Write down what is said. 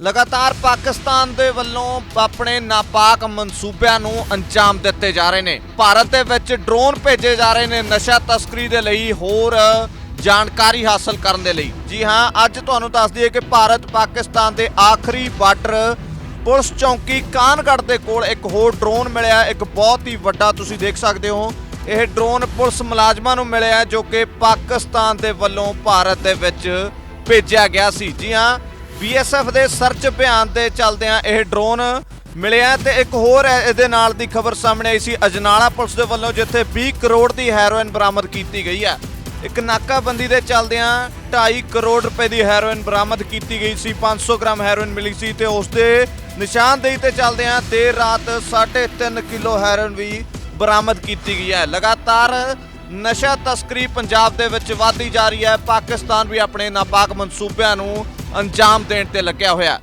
ਲਗਾਤਾਰ ਪਾਕਿਸਤਾਨ ਦੇ ਵੱਲੋਂ ਆਪਣੇ ਨਾਪਾਕ ਮਨਸੂਬਿਆਂ ਨੂੰ ਅੰਜਾਮ ਦਿੱਤੇ ਜਾ ਰਹੇ ਨੇ। ਭਾਰਤ ਦੇ ਵਿੱਚ ਡਰੋਨ ਭੇਜੇ ਜਾ ਰਹੇ ਨੇ ਨਸ਼ਾ ਤਸਕਰੀ ਦੇ ਲਈ ਹੋਰ ਜਾਣਕਾਰੀ ਹਾਸਲ ਕਰਨ ਦੇ ਲਈ। ਜੀ ਹਾਂ, ਅੱਜ ਤੁਹਾਨੂੰ ਦੱਸ ਦਈਏ ਕਿ ਭਾਰਤ ਪਾਕਿਸਤਾਨ ਦੇ ਆਖਰੀ ਬਾਰਡਰ ਪੁਲਿਸ ਚੌਂਕੀ ਕਾਨਗੜ੍ਹ ਦੇ ਕੋਲ ਇੱਕ ਹੋਰ ਡਰੋਨ ਮਿਲਿਆ। ਇੱਕ ਬਹੁਤ ਹੀ ਵੱਡਾ ਤੁਸੀਂ ਦੇਖ ਸਕਦੇ ਹੋ। ਇਹ ਡਰੋਨ ਪੁਲਿਸ ਮੁਲਾਜ਼ਮਾਂ ਨੂੰ ਮਿਲਿਆ ਜੋ ਕਿ ਪਾਕਿਸਤਾਨ ਦੇ ਵੱਲੋਂ ਭਾਰਤ ਦੇ ਵਿੱਚ ਭੇਜਿਆ ਗਿਆ ਸੀ। ਜੀ ਹਾਂ ਬੀਐਸਐਫ ਦੇ ਸਰਚ ਅਭਿਆਨ ਦੇ ਚੱਲਦਿਆਂ ਇਹ ਡਰੋਨ ਮਿਲਿਆ ਤੇ ਇੱਕ ਹੋਰ ਇਹਦੇ ਨਾਲ ਦੀ ਖਬਰ ਸਾਹਮਣੇ ਆਈ ਸੀ। ਅਜਨਾਲਾ ਪੁਲਿਸ ਦੇ ਵੱਲੋਂ ਜਿੱਥੇ 20 ਕਰੋੜ ਦੀ ਹੈਰੋਇਨ ਬਰਾਮਦ ਕੀਤੀ ਗਈ ਹੈ, ਇੱਕ ਨਾਕਾਬੰਦੀ ਦੇ ਚੱਲਦਿਆਂ 2.5 ਕਰੋੜ ਰੁਪਏ ਦੀ ਹੈਰੋਇਨ ਬਰਾਮਦ ਕੀਤੀ ਗਈ ਸੀ। 500 ਗ੍ਰਾਮ ਹੈਰੋਇਨ ਮਿਲੀ ਸੀ ਤੇ ਉਸ ਦੇ ਨਿਸ਼ਾਨਦੇਹੀ ਤੇ ਚੱਲਦਿਆਂ ਦੇਰ ਰਾਤ 3.5 ਕਿਲੋ ਹੈਰੋਇਨ ਵੀ ਬਰਾਮਦ ਕੀਤੀ ਗਈ ਹੈ। ਲਗਾਤਾਰ ਨਸ਼ਾ ਤਸਕਰੀ ਪੰਜਾਬ ਦੇ ਵਿੱਚ ਵਧਦੀ ਜਾ ਰਹੀ ਹੈ। ਪਾਕਿਸਤਾਨ ਵੀ ਆਪਣੇ ਨਾਪਾਕ ਮਨਸੂਬਿਆਂ ਨੂੰ ਅੰਜਾਮ ਦੇਣ ਤੇ ਲੱਗਿਆ ਹੋਇਆ।